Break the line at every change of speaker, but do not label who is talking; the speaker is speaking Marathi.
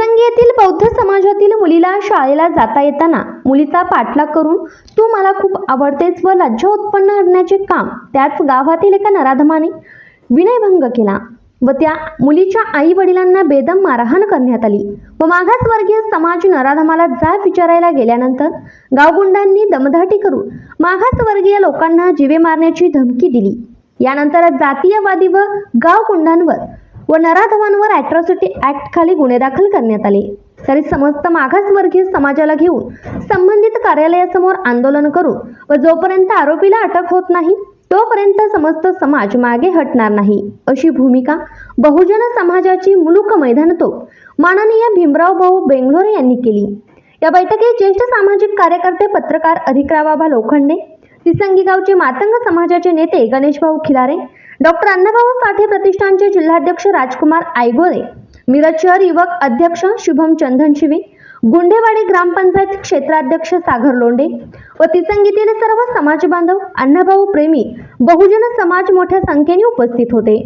तिसंगी बौद्ध समाजातील मुलीला शाळेला जाता येताना मुलीचा पाठलाग करून तू मला खूप आवडतेस व लज्जा उत्पन्न करण्याचे काम त्याच गावातील एका नराधमाने विनयभंग केला व त्या मुलीच्या आई वडिलांना बेदम मारहाण करण्यात आली व मागासवर्गीय समाज नराधमाला जाब विचारायला गेल्यानंतर गावगुंडांनी दमदाटी करून मागासवर्गीय लोकांना जीवे मारण्याची धमकी दिली. यानंतर जातीयवादी व गावगुंडांवर व नराधमांवर अॅट्रॉसिटी ऍक्ट खाली गुन्हे दाखल करण्यात आले. तरी समस्त मागासवर्गीय समाजाला घेऊन संबंधित कार्यालयासमोर आंदोलन करून व जोपर्यंत आरोपीला अटक होत नाही तोपर्यंत समस्त समाज मागे हटणार नाही. अशी भूमिका बहुजन समाजाची मुलुक मैदान तो माननीय भीमराव भाऊ बेंगलोरे यांनी केली. या बैठकीत ज्येष्ठ सामाजिक कार्यकर्ते पत्रकार अधिकराबाबा लोखंडे तिसंगी गावचे मातंग समाजाचे नेते गणेशभाऊ खिलारे डॉक्टर अण्णाभाऊ साठे प्रतिष्ठानचे जिल्हाध्यक्ष राजकुमार आयगोरे मिरज शहर युवक अध्यक्ष शुभम चंदनशिवे गुंडेवाडी ग्रामपंचायत क्षेत्राध्यक्ष सागर लोंडे व तिसंगीतील सर्व समाज बांधव अण्णाभाऊ प्रेमी बहुजन समाज मोठ्या संख्येने उपस्थित होते.